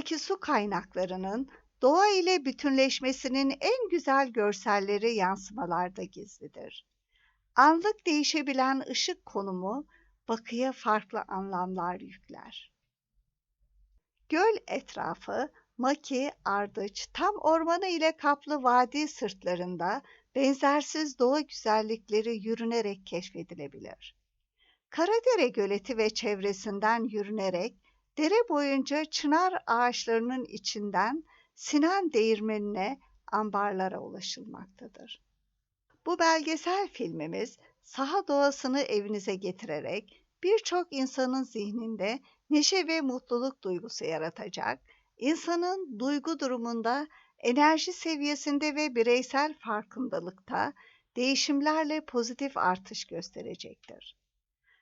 buradaki su kaynaklarının doğa ile bütünleşmesinin en güzel görselleri yansımalarda gizlidir. Anlık değişebilen ışık konumu bakıya farklı anlamlar yükler. Göl etrafı maki, ardıç, tam ormanı ile kaplı vadi sırtlarında benzersiz doğa güzellikleri yürünerek keşfedilebilir. Karadere Göleti ve çevresinden yürünerek dere boyunca çınar ağaçlarının içinden Sinan Değirmeni'ne ambarlara ulaşılmaktadır. Bu belgesel filmimiz saha doğasını evinize getirerek birçok insanın zihninde neşe ve mutluluk duygusu yaratacak, insanın duygu durumunda, enerji seviyesinde ve bireysel farkındalıkta değişimlerle pozitif artış gösterecektir.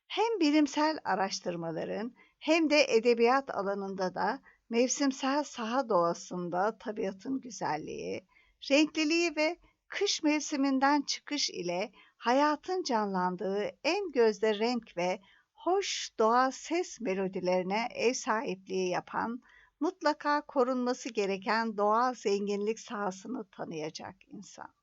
Hem bilimsel araştırmaların hem de edebiyat alanında da mevsimsel saha doğasında tabiatın güzelliği, renkliliği ve kış mevsiminden çıkış ile hayatın canlandığı en gözde renk ve hoş doğa ses melodilerine ev sahipliği yapan, mutlaka korunması gereken doğal zenginlik sahasını tanıyacak insan.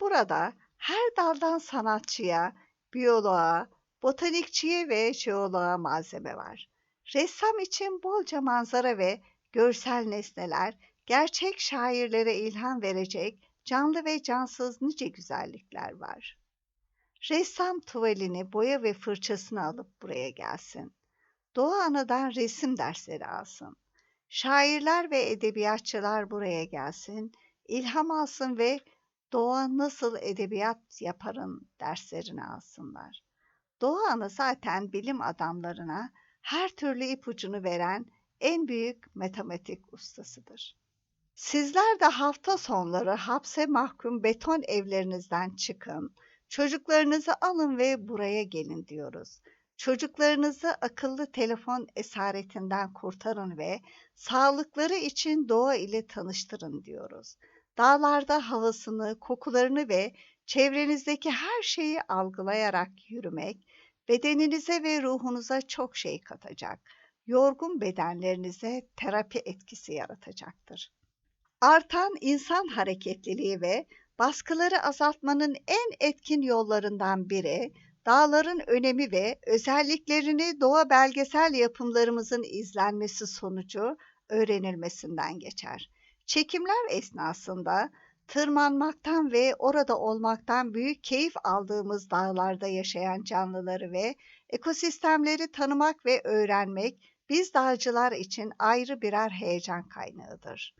Burada her daldan sanatçıya, biyoloğa, botanikçiye ve jeoloğa malzeme var. Ressam için bolca manzara ve görsel nesneler, gerçek şairlere ilham verecek canlı ve cansız nice güzellikler var. Ressam tuvalini, boya ve fırçasını alıp buraya gelsin. Doğa Ana'dan resim dersleri alsın. Şairler ve edebiyatçılar buraya gelsin, ilham alsın ve doğa nasıl edebiyat yaparın derslerini alsınlar. Doğa Ana zaten bilim adamlarına her türlü ipucunu veren en büyük matematik ustasıdır. Sizler de hafta sonları hapse mahkum beton evlerinizden çıkın, çocuklarınızı alın ve buraya gelin diyoruz. Çocuklarınızı akıllı telefon esaretinden kurtarın ve sağlıkları için doğa ile tanıştırın diyoruz. Dağlarda havasını, kokularını ve çevrenizdeki her şeyi algılayarak yürümek, bedeninize ve ruhunuza çok şey katacak. Yorgun bedenlerinize terapi etkisi yaratacaktır. Artan insan hareketliliği ve baskıları azaltmanın en etkin yollarından biri, dağların önemi ve özelliklerini doğa belgesel yapımlarımızın izlenmesi sonucu öğrenilmesinden geçer. Çekimler esnasında tırmanmaktan ve orada olmaktan büyük keyif aldığımız dağlarda yaşayan canlıları ve ekosistemleri tanımak ve öğrenmek biz dağcılar için ayrı birer heyecan kaynağıdır.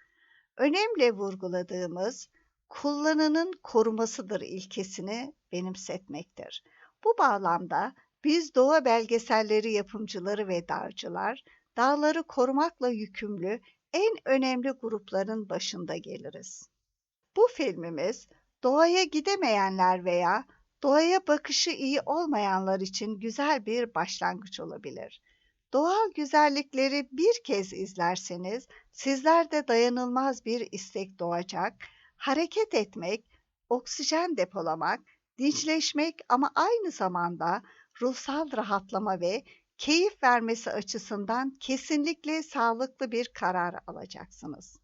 Önemli vurguladığımız kullanının korumasıdır ilkesini benimsetmektir. Bu bağlamda biz doğa belgeselleri yapımcıları ve dağcılar dağları korumakla yükümlü en önemli grupların başında geliriz. Bu filmimiz doğaya gidemeyenler veya doğaya bakışı iyi olmayanlar için güzel bir başlangıç olabilir. Doğal güzellikleri bir kez izlerseniz sizlerde dayanılmaz bir istek doğacak, hareket etmek, oksijen depolamak, dinçleşmek ama aynı zamanda ruhsal rahatlama ve keyif vermesi açısından kesinlikle sağlıklı bir karar alacaksınız.